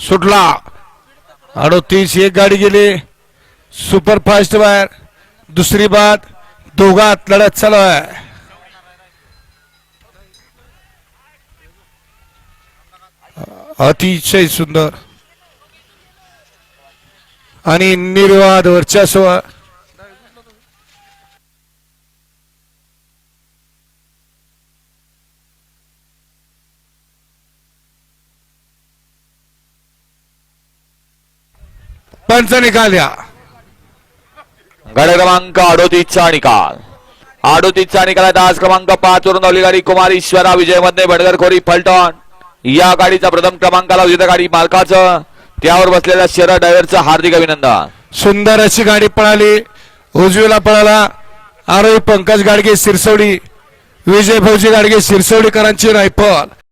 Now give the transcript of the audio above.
सुटला. अडोतीस एक गाडी गेली. सुपर फास्ट बाहेर. दुसरी बाद दोघात लढत चालू आहे. अतिशय सुंदर. आणि निर्वाद वर्चस्व. पंच निकाल द्या गड क्रमांक अडोतीसचा निकाल. अडोतीसचा निकाल आज क्रमांक पाच वरून धावली गाडी कुमार ईश्वरा विजयमध्ये बडगर खोरी फलटण. या गाडीचा प्रथम क्रमांकाला विजेता गाडी मालकाचं. त्यावर बसलेल्या शरद ड्रायव्हरचं हार्दिक अभिनंदन. सुंदर अशी गाडी पळाली. उजवीला पळाला. आरोही पंकज गाडगे सिरसवडी विजय भाऊजी गाडगे सिरसवडीकरांची रायफल.